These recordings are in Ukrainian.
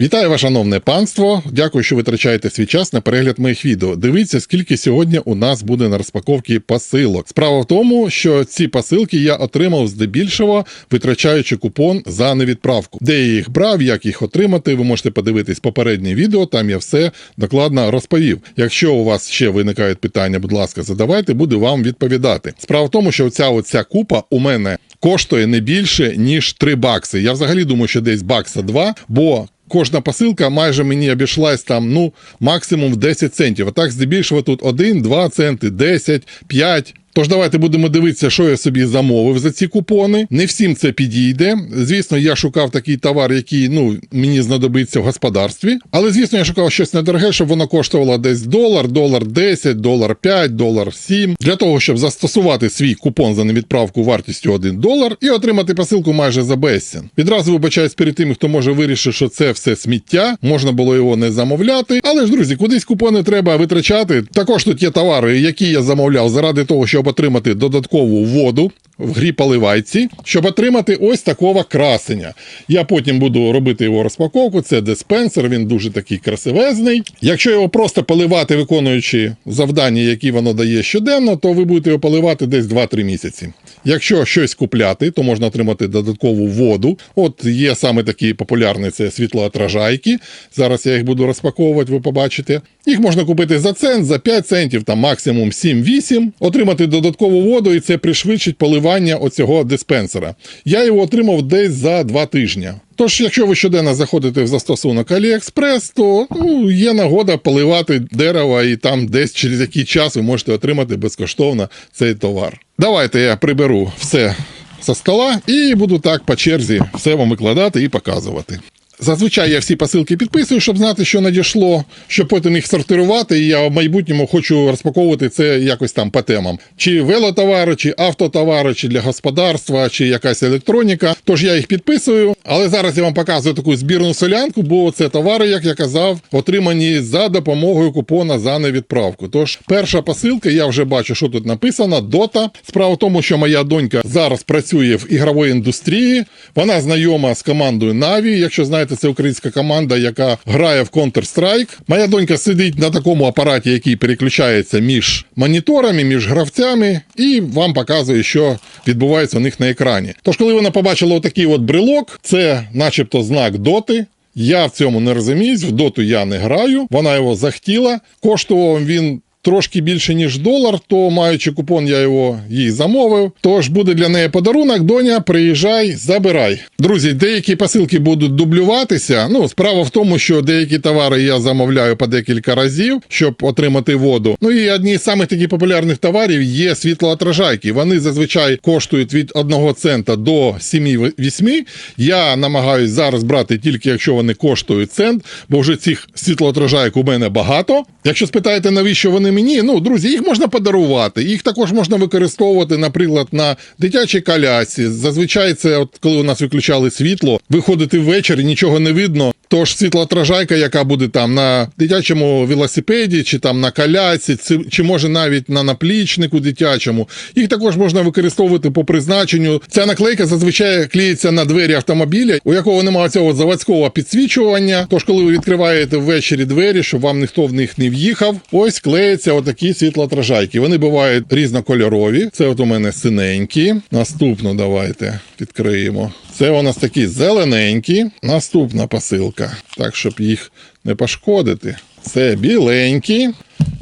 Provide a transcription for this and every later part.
Вітаю вас, шановне панство. Дякую, що витрачаєте свій час на перегляд моїх відео. Дивіться, скільки сьогодні у нас буде на розпаковці посилок. Справа в тому, що ці посилки я отримав здебільшого, витрачаючи купон за невідправку. Де я їх брав, як їх отримати, ви можете подивитись попереднє відео, там я все докладно розповів. Якщо у вас ще виникають питання, будь ласка, задавайте, буду вам відповідати. Справа в тому, що ця оця купа у мене коштує не більше, ніж 3 бакси. Я взагалі думаю, що десь бакса 2, бо Кожна посилка майже мені обійшлась там, ну, максимум в 10 центів. А так, здебільшого, тут 1, 2 центи, 10, 5. Тож давайте будемо дивитися, що я собі замовив за ці купони. Не всім це підійде. Звісно, я шукав такий товар, який ну, мені знадобиться в господарстві. Але, звісно, я шукав щось недороге, щоб воно коштувало десь долар, долар 10, долар 5, долар 7. Для того, щоб застосувати свій купон за невідправку вартістю 1 долар і отримати посилку майже за безцін. Відразу вибачаюсь перед тими, хто може вирішити, що це все сміття, можна було його не замовляти. Але ж, друзі, кудись купони треба витрачати. Також тут є товари, які я замовляв заради того, щоб отримати додаткову воду. В грі поливайці, щоб отримати ось такого красення. Я потім буду робити його розпаковку. Це диспенсер, він дуже такий красивезний. Якщо його просто поливати, виконуючи завдання, які воно дає щоденно, то ви будете його поливати десь 2-3 місяці. Якщо щось купляти, то можна отримати додаткову воду. От є саме такі популярні це світлоотражайки. Зараз я їх буду розпаковувати, ви побачите. Їх можна купити за цент, за 5 центів, там максимум 7-8, отримати додаткову воду, і це пришвидшить поливання оцього диспенсера. Я його отримав десь за два тижні. Тож, якщо ви щоденно заходите в застосунок AliExpress, то ну, є нагода поливати дерево, і там десь через який час ви можете отримати безкоштовно цей товар. Давайте я приберу все со стола і буду так по черзі все вам викладати і показувати. Зазвичай я всі посилки підписую, щоб знати, що надійшло, щоб потім їх сортирувати. І я в майбутньому хочу розпаковувати це якось там по темам: чи велотовари, чи автотовари, чи для господарства, чи якась електроніка. Тож я їх підписую. Але зараз я вам показую таку збірну солянку, бо це товари, як я казав, отримані за допомогою купона за невідправку. Тож перша посилка, я вже бачу, що тут написано: Дота. Справа в тому, що моя донька зараз працює в ігровій індустрії. Вона знайома з командою Наві. Якщо знаєте, це українська команда, яка грає в Counter-Strike. Моя донька сидить на такому апараті, який переключається між моніторами, між гравцями, і вам показує, що відбувається у них на екрані. Тож, коли вона побачила отакий от брелок, це, начебто, знак доти. Я в цьому не розуміюсь, в доту я не граю. Вона його захотіла. Коштував він. Трошки більше ніж долар, то маючи купон, я його їй замовив. Тож буде для неї подарунок. Доня, приїжджай, забирай. Друзі, деякі посилки будуть дублюватися. Ну, справа в тому, що деякі товари я замовляю по декілька разів, щоб отримати воду. Ну і одні з самих таких популярних товарів є світлоотражайки. Вони зазвичай коштують від 1 цента до 7-8. Я намагаюсь зараз брати тільки якщо вони коштують цент, бо вже цих світлоотражайок у мене багато. Якщо спитаєте, навіщо вони мені, ну, друзі, їх можна подарувати. Їх також можна використовувати, наприклад, на дитячій колясі. Зазвичай це, от коли у нас виключали світло, виходити ввечері, нічого не видно. Тож світлоотражайка, яка буде там на дитячому велосипеді, чи там на колясці, чи, може навіть на наплічнику дитячому, їх також можна використовувати по призначенню. Ця наклейка зазвичай клеїться на двері автомобіля, у якого немає цього заводського підсвічування. Тож, коли ви відкриваєте ввечері двері, щоб вам ніхто в них не в'їхав, ось клеїться отакі світлоотражайки. Вони бувають різнокольорові. Це от у мене синенькі. Наступну давайте відкриємо. Це у нас такі зелененькі. Наступна посилка. Так, щоб їх не пошкодити. Це біленькі.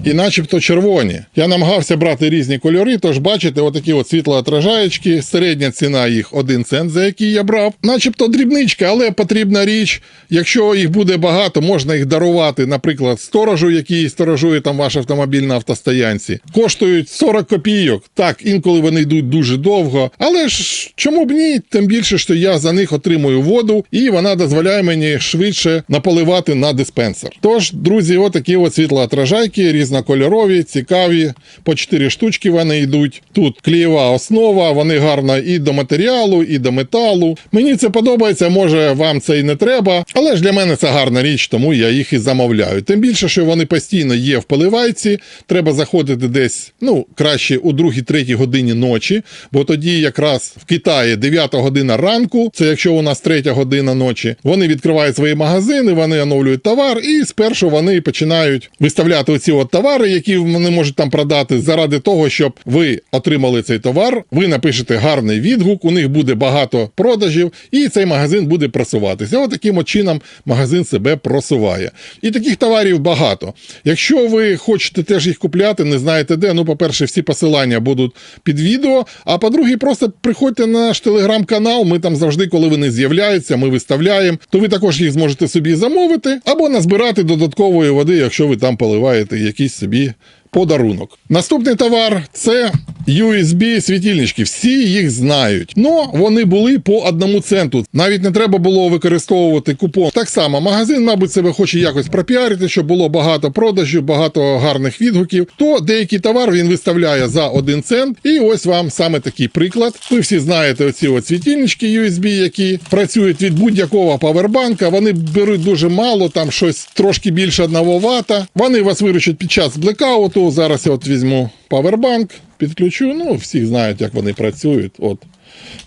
І начебто червоні. Я намагався брати різні кольори, тож бачите, отакі от світлоотражаєчки. Середня ціна їх 1 цент, за який я брав. Начебто дрібничка, але потрібна річ. Якщо їх буде багато, можна їх дарувати, наприклад, сторожу, який сторожує там ваш автомобіль на автостоянці. Коштують 40 копійок. Так, інколи вони йдуть дуже довго. Але ж чому б ні? Тим більше, що я за них отримую воду, і вона дозволяє мені швидше наполивати на Спенсер. Тож, друзі, отакі от світлоотражайки, різнокольорові, цікаві. По 4 штучки вони йдуть. Тут клеєва основа, вони гарно і до матеріалу, і до металу. Мені це подобається, може вам це і не треба, але ж для мене це гарна річ, тому я їх і замовляю. Тим більше, що вони постійно є в поливайці. Треба заходити десь, ну краще у 2-3 годині ночі, бо тоді якраз в Китаї 9 година ранку, це якщо у нас 3 година ночі, вони відкривають свої магазини, вони оновлюють товар, і спершу вони починають виставляти оці от товари, які вони можуть там продати, заради того, щоб ви отримали цей товар, ви напишете гарний відгук, у них буде багато продажів, і цей магазин буде просуватися. От таким от чином магазин себе просуває. І таких товарів багато. Якщо ви хочете теж їх купляти, не знаєте де. Ну, по-перше, всі посилання будуть під відео. А по-друге, просто приходьте на наш телеграм-канал. Ми там завжди, коли вони з'являються, ми виставляємо. То ви також їх зможете собі замовити або назбирати додаткової води, якщо ви там поливаєте якийсь собі. Подарунок. Наступний товар це USB світильнички. Всі їх знають. Но вони були по одному центу. Навіть не треба було використовувати купон. Так само, магазин, мабуть, себе хоче якось пропіарити, щоб було багато продажів, багато гарних відгуків. То деякий товар він виставляє за один цент. І ось вам саме такий приклад. Ви всі знаєте оці от світильнички USB, які працюють від будь-якого павербанка. Вони беруть дуже мало, там щось трошки більше 1 вата. Вони вас виручать під час блекауту. Зараз я от візьму павербанк, підключу. Ну, всі знають, як вони працюють. От.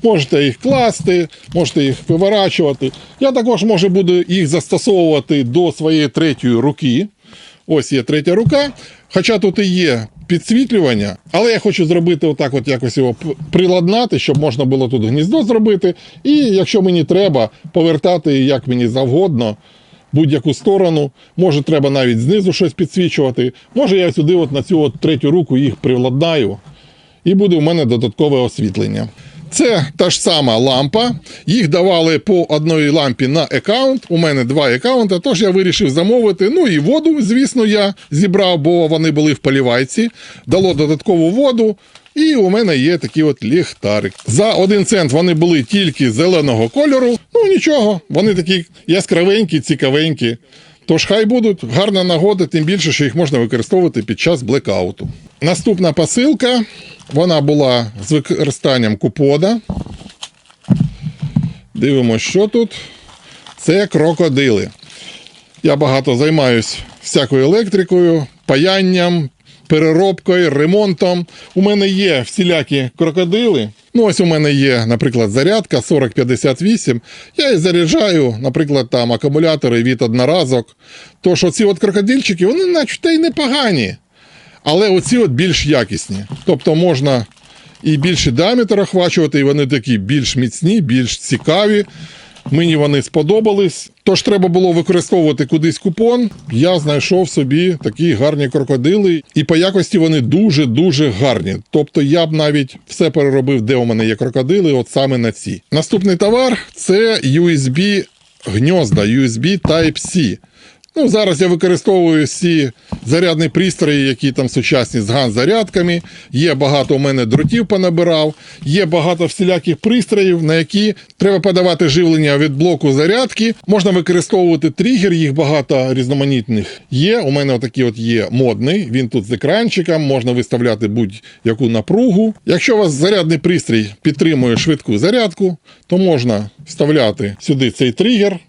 Можете їх класти, можете їх виворачувати. Я також можу буду їх застосовувати до своєї третьої руки. Ось є третя рука. Хоча тут і є підсвітлювання, але я хочу зробити отак, от якось його приладнати, щоб можна було тут гніздо зробити. І якщо мені треба, повертати як мені завгодно. Будь-яку сторону, може, треба навіть знизу щось підсвічувати. Може, я сюди, от на цю от третю руку, їх приладнаю, і буде у мене додаткове освітлення. Це та ж сама лампа. Їх давали по одній лампі на аккаунт. У мене два аккаунти, тож я вирішив замовити. Ну і воду, звісно, я зібрав, бо вони були в полівайці. Дало додаткову воду. І у мене є такий от ліхтарик. За один цент вони були тільки зеленого кольору. Ну нічого, вони такі яскравенькі, цікавенькі. Тож хай будуть гарна нагода, тим більше, що їх можна використовувати під час блекауту. Наступна посилка. Вона була з використанням купода. Дивимося, що тут. Це крокодили. Я багато займаюсь всякою електрикою, паянням, переробкою, ремонтом. У мене є всілякі крокодили. Ну, ось у мене є, наприклад, зарядка 4058. Я її заряджаю, наприклад, там акумулятори від одноразок. Тож оці от крокодильчики, вони начебто й непогані. Але оці от більш якісні. Тобто можна і більший діаметр охвачувати, і вони такі більш міцні, більш цікаві. Мені вони сподобались. Тож треба було використовувати кудись купон. Я знайшов собі такі гарні крокодили, і по якості вони дуже-дуже гарні. Тобто я б навіть все переробив, де у мене є крокодили, от саме на ці. Наступний товар це USB гнізда, USB Type-C. Ну, зараз я використовую всі зарядні пристрої, які там сучасні з ган-зарядками. Є багато у мене дротів понабирав, є багато всіляких пристроїв, на які треба подавати живлення від блоку зарядки. Можна використовувати тригер, їх багато різноманітних є. У мене отакий от є модний. Він тут з екранчиком, можна виставляти будь-яку напругу. Якщо у вас зарядний пристрій підтримує швидку зарядку, то можна вставляти сюди цей тригер.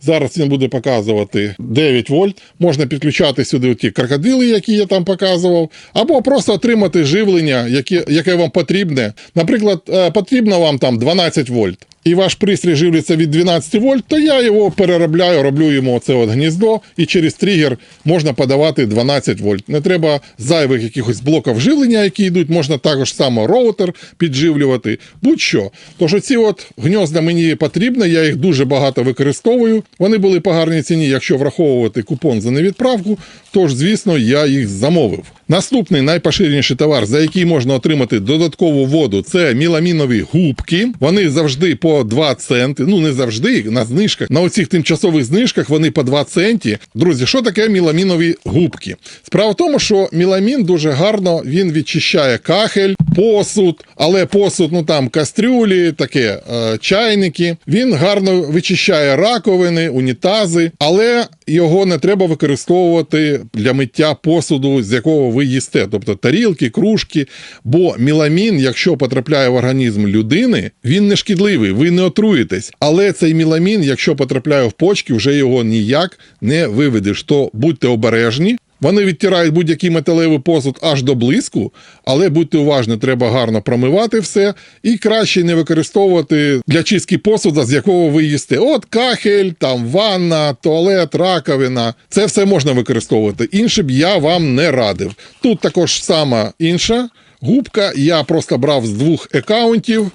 Зараз він буде показувати 9 вольт. Можна підключати сюди ті крокодили, які я там показував, або просто отримати живлення, яке, яке вам потрібне. Наприклад, е, потрібно вам там 12 вольт. І ваш пристрій живляться від 12 вольт, то я його переробляю, роблю йому оце от гніздо, і через тригер можна подавати 12 вольт. Не треба зайвих якихось блоків живлення, які йдуть, можна також само роутер підживлювати, будь-що. Тож оці от гнізда мені потрібні, я їх дуже багато використовую. Вони були по гарній ціні, якщо враховувати купон за невідправку, тож, звісно, я їх замовив. Наступний найпоширеніший товар, за який можна отримати додаткову воду, це міламінові губки. Вони завжди по по 2 центи. Ну не завжди на знижках. На оцих тимчасових знижках вони по 2 центі. Друзі, що таке міламінові губки? Справа в тому, що міламін дуже гарно він відчищає кахель, посуд, але посуд, ну там кастрюлі, таке е, чайники. Він гарно вичищає раковини, унітази, але його не треба використовувати для миття посуду, з якого ви їсте, тобто тарілки, кружки. Бо міламін, якщо потрапляє в організм людини, він не шкідливий, ви не отруєтесь. Але цей міламін, якщо потрапляє в почки, вже його ніяк не виведеш. То будьте обережні. Вони відтирають будь-який металевий посуд аж до блиску, але будьте уважні, треба гарно промивати все і краще не використовувати для чистки посуда, з якого ви їсте. От кахель, там ванна, туалет, раковина. Це все можна використовувати. Інше б я вам не радив. Тут також сама інша губка. Я просто брав з двох аккаунтів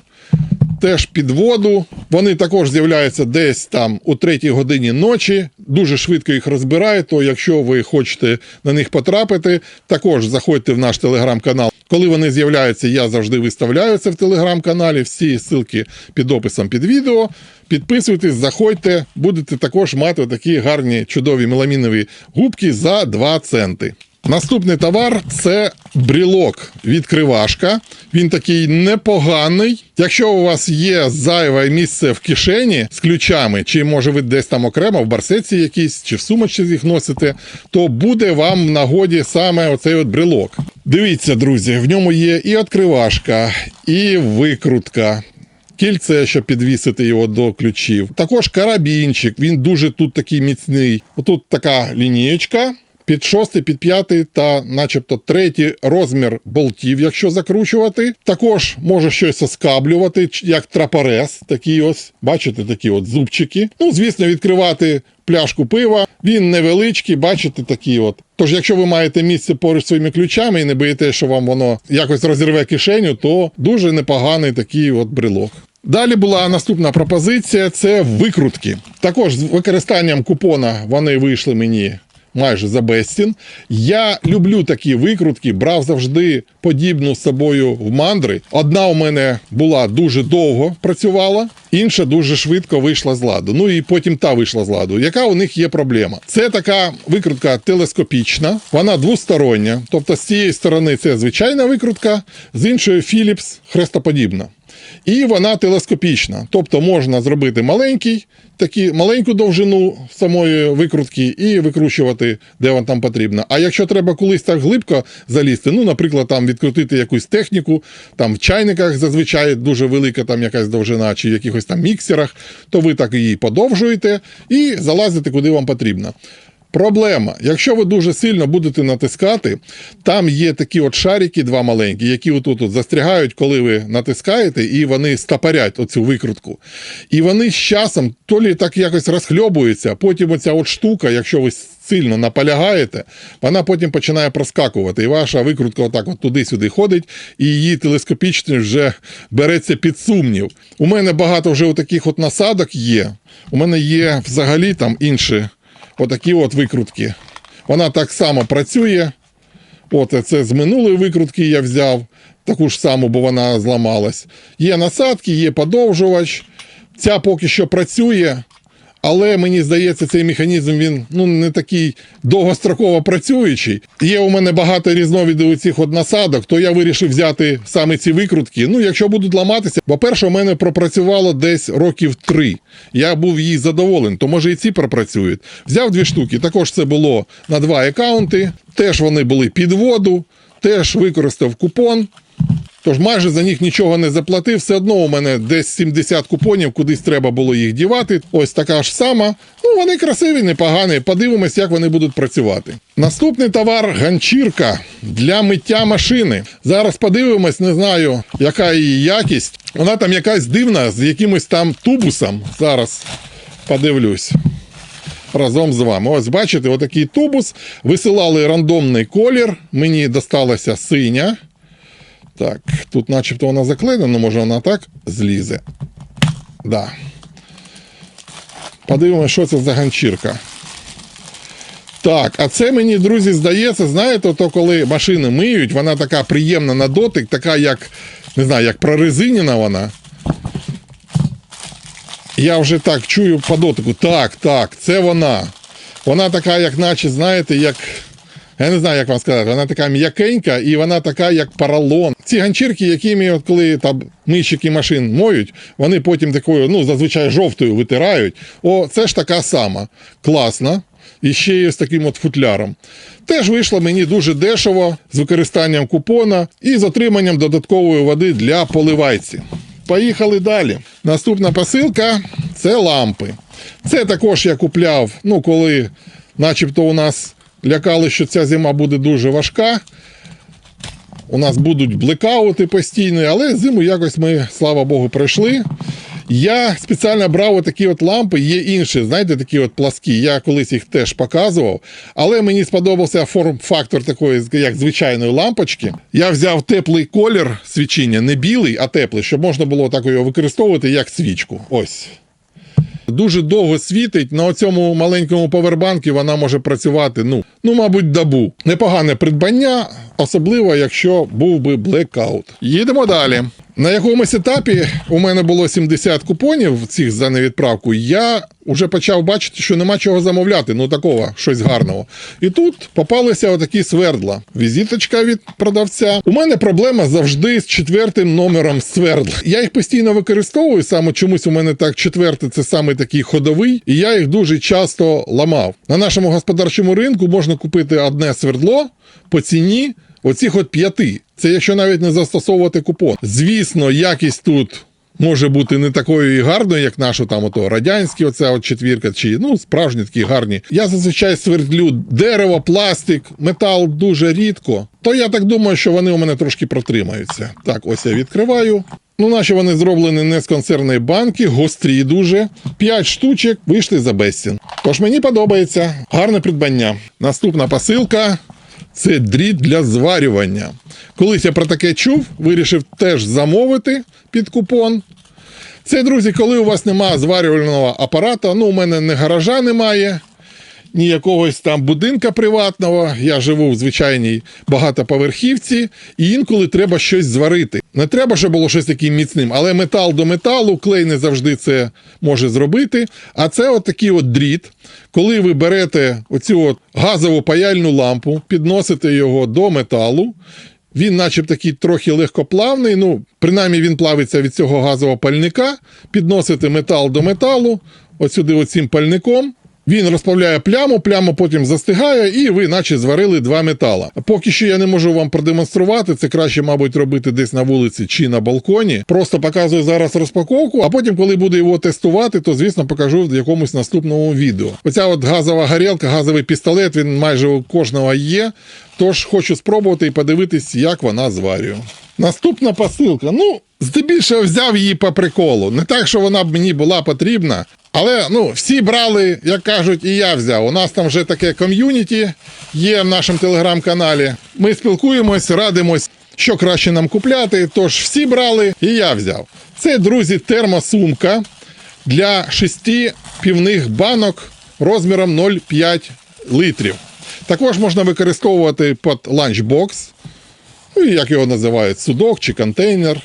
теж під воду. Вони також з'являються десь там у третій годині ночі. Дуже швидко їх розбирає. То якщо ви хочете на них потрапити, також заходьте в наш телеграм-канал. Коли вони з'являються, я завжди виставляю це в телеграм-каналі. Всі ссылки під описом під відео. Підписуйтесь, заходьте, будете також мати такі гарні чудові меламінові губки за 2 центи. Наступний товар це брілок відкривашка. Він такий непоганий. Якщо у вас є зайве місце в кишені з ключами, чи може ви десь там окремо в барсеці якійсь, чи в сумочці їх носите, то буде вам в нагоді саме оцей от брілок. Дивіться, друзі, в ньому є і відкривашка, і викрутка. Кільце, щоб підвісити його до ключів. Також карабінчик, він дуже тут такий міцний. Отут така лінієчка. Під шостий, під п'ятий та, начебто, третій розмір болтів, якщо закручувати. Також може щось оскаблювати, як трапорез. Такі ось, бачите, такі от зубчики. Ну, звісно, відкривати пляшку пива. Він невеличкий, бачите, такі от. Тож, якщо ви маєте місце поруч своїми ключами і не боїтеся, що вам воно якось розірве кишеню, то дуже непоганий такий от брелок. Далі була наступна пропозиція: це викрутки. Також з використанням купона вони вийшли мені майже за безцін. Я люблю такі викрутки, брав завжди подібну з собою в мандри. Одна у мене була дуже довго працювала, інша дуже швидко вийшла з ладу. Ну і потім та вийшла з ладу. Яка у них є проблема? Це така викрутка телескопічна, вона двостороння. Тобто з цієї сторони це звичайна викрутка, з іншої Philips хрестоподібна. І вона телескопічна, тобто можна зробити маленький, такі, маленьку довжину самої викрутки і викручувати, де вам там потрібно. А якщо треба колись так глибко залізти, ну, наприклад, там відкрутити якусь техніку, там в чайниках зазвичай дуже велика там якась довжина, чи в якихось там міксерах, то ви так її подовжуєте і залазите куди вам потрібно. Проблема, якщо ви дуже сильно будете натискати, там є такі от шарики, два маленькі, які отут от застрягають, коли ви натискаєте, і вони стапарять оцю викрутку. І вони з часом то лі так якось розхльобуються, потім оця от штука, якщо ви сильно наполягаєте, вона потім починає проскакувати. І ваша викрутка отак от туди-сюди ходить, і її телескопічність вже береться під сумнів. У мене багато вже таких от насадок є. У мене є взагалі там інші отакі от викрутки. Вона так само працює. От це з минулої викрутки я взяв, таку ж саму, бо вона зламалась. Є насадки, є подовжувач. Ця поки що працює, але мені здається, цей механізм він ну, не такий довгостроково працюючий. Є у мене багато різновидів цих от насадок, то я вирішив взяти саме ці викрутки. Ну, якщо будуть ламатися, по-перше, у мене пропрацювало десь років три. Я був їй задоволений, то може і ці пропрацюють. Взяв дві штуки. Також це було на два аккаунти. Теж вони були під воду, теж використав купон. Тож майже за них нічого не заплатив. Все одно у мене десь 70 купонів, кудись треба було їх дівати. Ось така ж сама. Ну, вони красиві, непогані. Подивимось, як вони будуть працювати. Наступний товар ганчірка для миття машини. Зараз подивимось, не знаю, яка її якість. Вона там якась дивна, з якимось там тубусом. Зараз подивлюсь. Разом з вами. Ось бачите, отакий тубус. Висилали рандомний колір. Мені досталася синя. Так, тут начебто вона заклеєна, може вона так злізе. Да. Подивимося, що це за ганчірка. Так, а це мені, друзі, здається, знаєте, то коли машини миють, вона така приємна на дотик, така як, не знаю, як прорезиніна вона. Я вже так чую по дотику. Так, так, це вона. Вона така, як наче, знаєте, як. Я не знаю, як вам сказати, вона така м'якенька і вона така, як поролон. Ці ганчірки, якими, от коли там мийщики машин моють, вони потім такою, ну, зазвичай жовтою витирають. О, це ж така сама. Класна. І ще є з таким от футляром. Теж вийшло мені дуже дешево з використанням купона і з отриманням додаткової води для поливайці. Поїхали далі. Наступна посилка це лампи. Це також я купляв, ну, коли начебто у нас лякали, що ця зима буде дуже важка. У нас будуть блекаути постійні, але зиму якось ми, слава Богу, пройшли. Я спеціально брав такі от лампи, є інші, знаєте, такі от пласкі. Я колись їх теж показував. Але мені сподобався форм-фактор такої, як звичайної лампочки. Я взяв теплий колір свічіння, не білий, а теплий, щоб можна було так його використовувати як свічку. Ось. Дуже довго світить. На цьому маленькому повербанку вона може працювати, ну, ну, мабуть, добу. Непогане придбання, особливо, якщо був би блекаут. Їдемо далі. На якомусь етапі у мене було 70 купонів цих за невідправку. Я вже почав бачити, що нема чого замовляти, ну такого, щось гарного. І тут попалися отакі свердла. Візиточка від продавця. У мене проблема завжди з четвертим номером свердла. Я їх постійно використовую, саме чомусь у мене так четвертий це саме такий ходовий, і я їх дуже часто ламав. На нашому господарчому ринку можна купити одне свердло по ціні оцих от п'яти. Це якщо навіть не застосовувати купон. Звісно, якість тут. Може бути не такою і гарною, як наша там ото радянські, оця от четвірка, чи ну справжні такі гарні. Я зазвичай свердлю дерево, пластик, метал дуже рідко. То я так думаю, що вони у мене трошки протримаються. Так, ось я відкриваю. Ну, наші вони зроблені не з консервної банки, гострі дуже. П'ять штучок вийшли за безцін. Тож мені подобається. Гарне придбання. Наступна посилка це дріт для зварювання. Колись я про таке чув, вирішив теж замовити під купон. Це, друзі, коли у вас немає зварювального апарата, ну, у мене не гаража немає, ні якогось там будинка приватного. Я живу в звичайній багатоповерхівці, і інколи треба щось зварити. Не треба, щоб було щось таким міцним, але метал до металу, клей не завжди це може зробити. А це от такий от дріт. Коли ви берете оцю от газову паяльну лампу, підносите його до металу. Він, начебто, такий трохи легкоплавний. Ну, принаймні він плавиться від цього газового пальника. Підносите метал до металу, от сюди оцим пальником. Він розплавляє пляму, пляма потім застигає, і ви, наче, зварили два метала. Поки що я не можу вам продемонструвати. Це краще, мабуть, робити десь на вулиці чи на балконі. Просто показую зараз розпаковку, а потім, коли буду його тестувати, то звісно покажу в якомусь наступному відео. Оця от газова горілка, газовий пістолет, він майже у кожного є. Тож хочу спробувати і подивитись, як вона зварює. Наступна посилка. Ну, здебільшого взяв її по приколу. Не так, що вона б мені була потрібна. Але ну, всі брали, як кажуть, і я взяв. У нас там вже таке ком'юніті є в нашому телеграм-каналі. Ми спілкуємось, радимось, що краще нам купляти. Тож всі брали, і я взяв. Це, друзі, термосумка для шести півних банок розміром 0,5 літрів. Також можна використовувати під ланчбокс, ну, як його називають, судок чи контейнер.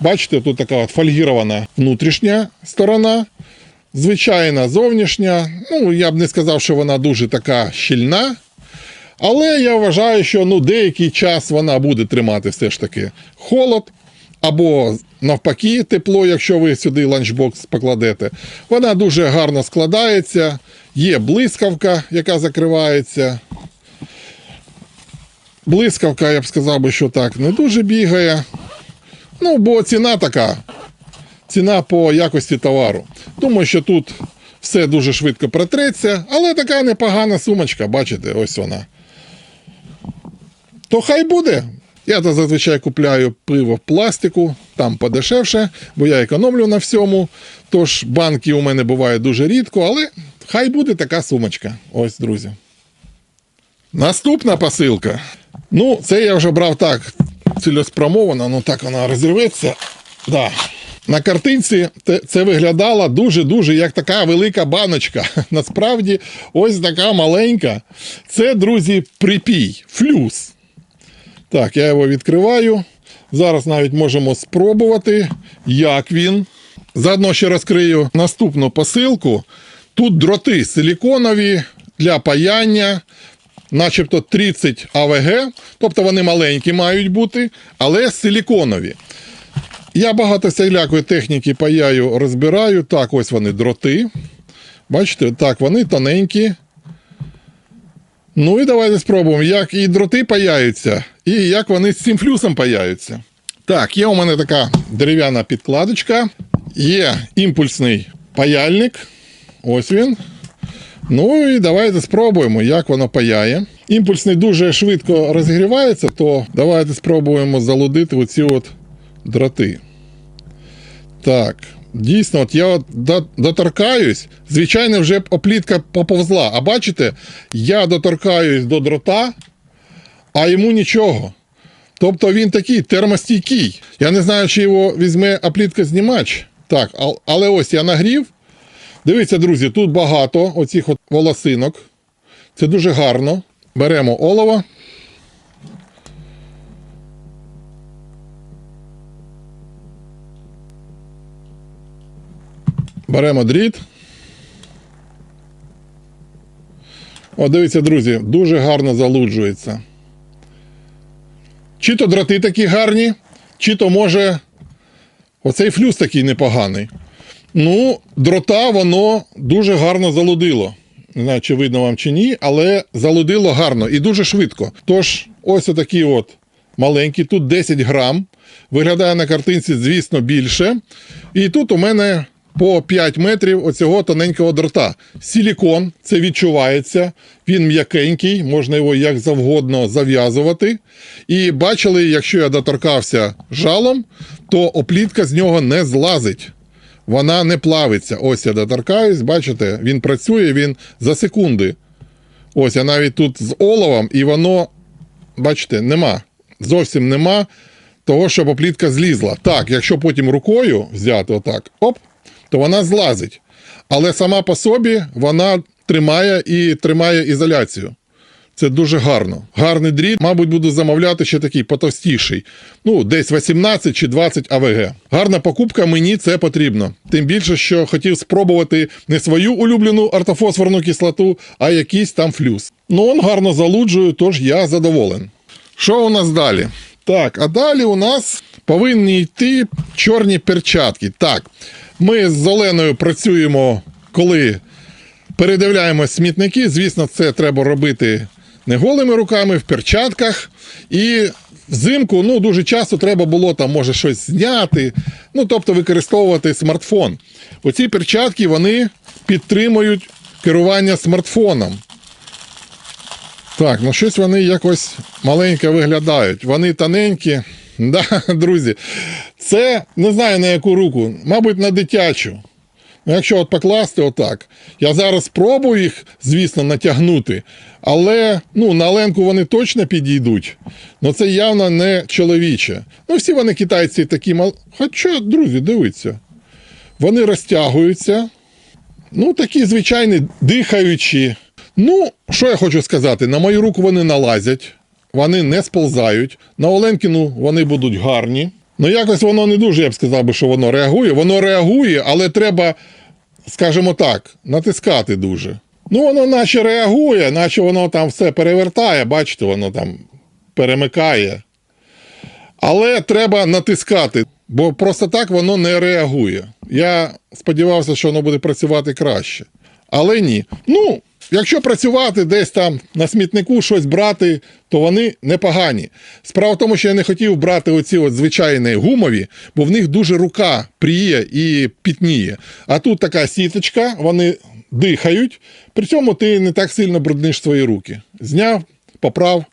Бачите, тут така от фольгірована внутрішня сторона, звичайна зовнішня. Ну, я б не сказав, що вона дуже така щільна. Але я вважаю, що ну, деякий час вона буде тримати все ж таки холод. Або навпаки, тепло, якщо ви сюди ланчбокс покладете. Вона дуже гарно складається, є блискавка, яка закривається. Блискавка, я б сказав би, що так, не дуже бігає. Ну, бо ціна така. Ціна по якості товару. Думаю, що тут все дуже швидко протреться, але така непогана сумочка, бачите, ось вона. То хай буде. Я то зазвичай купляю пиво в пластику, там подешевше, бо я економлю на всьому. Тож банки у мене бувають дуже рідко, але хай буде така сумочка. Ось, друзі. Наступна посилка. Ну, це я вже брав так цілеспрямовано, ну так вона розірветься. Да. На картинці це виглядало дуже-дуже як така велика баночка. Насправді, ось така маленька. Це, друзі, припій, флюс. Так, я його відкриваю. Зараз навіть можемо спробувати, як він. Заодно ще розкрию наступну посилку. Тут дроти силіконові для паяння, начебто 30 АВГ, тобто вони маленькі мають бути, але силіконові. Я багато всілякої техніки паяю, розбираю. Так, ось вони дроти. Бачите, так, вони тоненькі. Ну і давайте спробуємо, як і дроти паяються, і як вони з цим флюсом паяються. Так, є у мене така дерев'яна підкладочка, є імпульсний паяльник. Ось він. Ну і давайте спробуємо, як воно паяє. Імпульсний дуже швидко розігрівається, то давайте спробуємо залудити оці от дроти. Так, дійсно, от я от доторкаюсь, звичайно, вже оплітка поповзла. А бачите, я доторкаюсь до дрота, а йому нічого. Тобто він такий термостійкий. Я не знаю, чи його візьме оплітка знімач. Так, але ось я нагрів. Дивіться, друзі, тут багато оцих от волосинок. Це дуже гарно. Беремо олово. Беремо дріт. О, дивіться, друзі, дуже гарно залуджується. Чи то дроти такі гарні, чи то може оцей флюс такий непоганий. Ну, дрота воно дуже гарно залудило. Не знаю, чи видно вам чи ні, але залудило гарно і дуже швидко. Тож, ось отакі от маленькі, тут 10 грам. Виглядає на картинці, звісно, більше. І тут у мене по 5 метрів оцього тоненького дрота. Силікон, це відчувається. Він м'якенький, можна його як завгодно зав'язувати. І бачили, якщо я доторкався жалом, то оплітка з нього не злазить. Вона не плавиться. Ось я доторкаюсь, бачите, він працює, він за секунди. Ось я навіть тут з оловом, і воно, бачите, нема. Зовсім нема того, щоб оплітка злізла. Так, якщо потім рукою взяти отак, оп, то вона злазить. Але сама по собі вона тримає і тримає ізоляцію. Це дуже гарно. Гарний дріт, мабуть, буду замовляти ще такий потовстіший. Ну, десь 18 чи 20 АВГ. Гарна покупка, мені це потрібно. Тим більше, що хотів спробувати не свою улюблену ортофосфорну кислоту, а якийсь там флюс. Ну, он гарно залуджує, тож я задоволен. Що у нас далі? Так, а далі у нас повинні йти чорні перчатки. Так, ми з Оленою працюємо, коли передивляємо смітники. Звісно, це треба робити не голими руками, в перчатках. І взимку ну, дуже часто треба було там, може, щось зняти, ну, тобто використовувати смартфон. Оці перчатки вони підтримують керування смартфоном. Так, ну щось вони якось маленько виглядають. Вони тоненькі. Да, друзі, це не знаю на яку руку, мабуть, на дитячу. Ну, якщо от покласти отак, я зараз спробую їх, звісно, натягнути, але ну, на Ленку вони точно підійдуть. Ну це явно не чоловіче. Ну, всі вони китайці такі мал. Хоча, друзі, дивіться, вони розтягуються. Ну, такі звичайні дихаючі. Ну, що я хочу сказати, на мою руку вони налазять, вони не сползають. На Оленкіну вони будуть гарні. Ну, якось воно не дуже, я б сказав би, що воно реагує. Воно реагує, але треба, скажімо так, натискати дуже. Ну, воно наче реагує, наче воно там все перевертає, бачите, воно там перемикає. Але треба натискати, бо просто так воно не реагує. Я сподівався, що воно буде працювати краще. Але ні. Ну, якщо працювати десь там на смітнику щось брати, то вони непогані. Справа в тому, що я не хотів брати оці от звичайні гумові, бо в них дуже рука пріє і пітніє. А тут така сіточка, вони дихають, при цьому ти не так сильно брудниш свої руки. Зняв, поправ,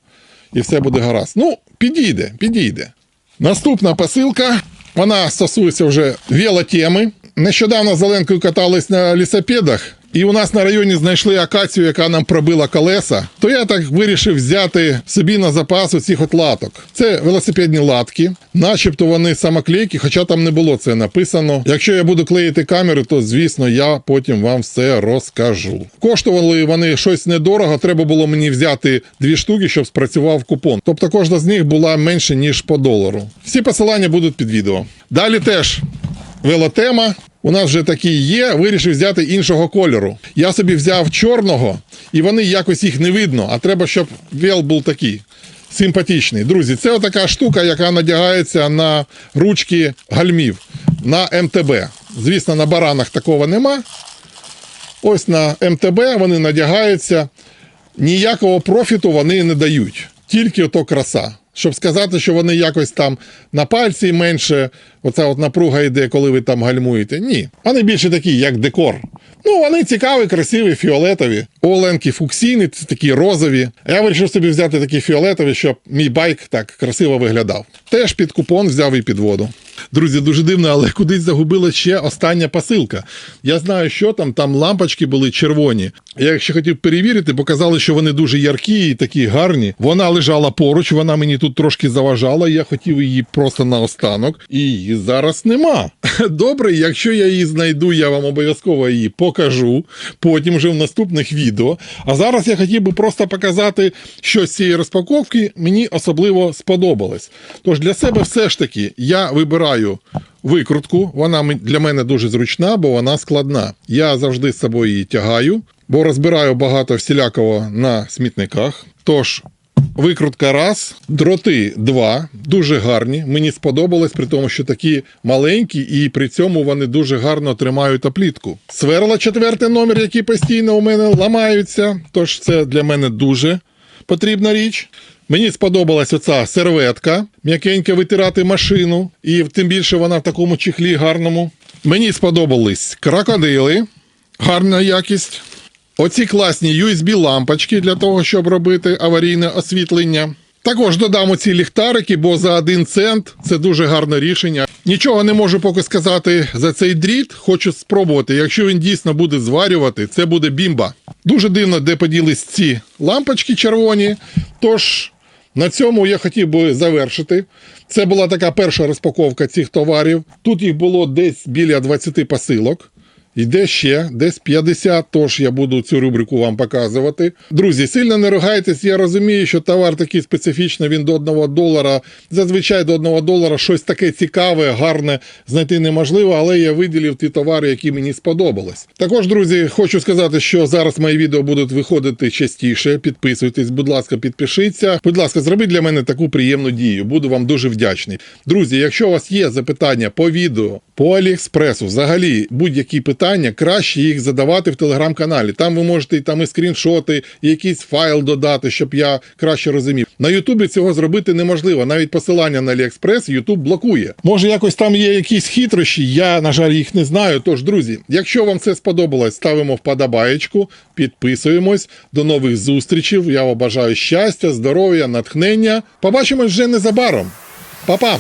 і все буде гаразд. Ну, підійде, підійде. Наступна посилка, вона стосується вже велотеми. Нещодавно з Зеленкою катались на лісопедах, і у нас на районі знайшли акацію, яка нам пробила колеса. То я так вирішив взяти собі на запас оцих от латок. Це велосипедні латки, начебто вони самоклейкі, хоча там не було це написано. Якщо я буду клеїти камери, то звісно я потім вам все розкажу. Коштували вони щось недорого. Треба було мені взяти дві штуки, щоб спрацював купон. Тобто кожна з них була менше ніж по долару. Всі посилання будуть під відео. Далі теж велотема. У нас вже такі є, вирішив взяти іншого кольору. Я собі взяв чорного, і вони якось їх не видно, а треба, щоб вел був такий симпатичний. Друзі, це така штука, яка надягається на ручки гальмів на МТБ. Звісно, на баранах такого нема. Ось на МТБ вони надягаються. Ніякого профіту вони не дають, тільки ото краса. Щоб сказати, що вони якось там на пальці менше, оця от напруга йде, коли ви там гальмуєте. Ні. Вони більше такі, як декор. Ну, вони цікаві, красиві, фіолетові. Оленки фуксійні, такі розові. Я вирішив собі взяти такі фіолетові, щоб мій байк так красиво виглядав. Теж під купон взяв і під воду. Друзі, дуже дивно, але кудись загубила ще остання посилка. Я знаю, що там, там лампочки були червоні. Я якщо хотів перевірити, показали, що вони дуже яркі і такі гарні. Вона лежала поруч, вона мені тут трошки заважала. Я хотів її просто на останок, і її зараз нема. Добре, якщо я її знайду, я вам обов'язково її покажу. Потім вже в наступних відео. А зараз я хотів би просто показати, що з цієї розпаковки мені особливо сподобалось. Тож для себе все ж таки я вибираю викрутку. Вона для мене дуже зручна, бо вона складна. Я завжди з собою її тягаю, бо розбираю багато всілякого на смітниках. Тож. Викрутка раз, дроти два, дуже гарні. Мені сподобалось, при тому, що такі маленькі, і при цьому вони дуже гарно тримають оплітку. Сверла четвертий номер, які постійно у мене ламаються. Тож це для мене дуже потрібна річ. Мені сподобалась оця серветка, м'якенько витирати машину, і тим більше вона в такому чехлі гарному. Мені сподобались крокодили, гарна якість. Оці класні USB-лампочки для того, щоб робити аварійне освітлення. Також додам оці ліхтарики, бо за один цент це дуже гарне рішення. Нічого не можу поки сказати за цей дріт. Хочу спробувати. Якщо він дійсно буде зварювати, це буде бімба. Дуже дивно, де поділись ці лампочки червоні. Тож на цьому я хотів би завершити. Це була така перша розпаковка цих товарів. Тут їх було десь біля 20 посилок. Йде ще десь 50, тож я буду цю рубрику вам показувати. Друзі, сильно не ругайтесь, я розумію, що товар такий специфічний, він до 1 долара. Зазвичай до 1 долара щось таке цікаве, гарне знайти неможливо, але я виділив ті товари, які мені сподобались. Також, друзі, хочу сказати, що зараз мої відео будуть виходити частіше. Підписуйтесь, будь ласка, підпишіться. Будь ласка, зробіть для мене таку приємну дію. Буду вам дуже вдячний. Друзі, якщо у вас є запитання по відео, по Аліекспресу, взагалі будь-які питання, краще їх задавати в телеграм-каналі. Там ви можете там і скріншоти, і якийсь файл додати, щоб я краще розумів. На Ютубі цього зробити неможливо. Навіть посилання на Аліекспрес Ютуб блокує. Може, якось там є якісь хитрощі, я, на жаль, їх не знаю. Тож, друзі, якщо вам це сподобалось, ставимо вподобаєчку, підписуємось. До нових зустрічей. Я вам бажаю щастя, здоров'я, натхнення. Побачимось вже незабаром. Па-па!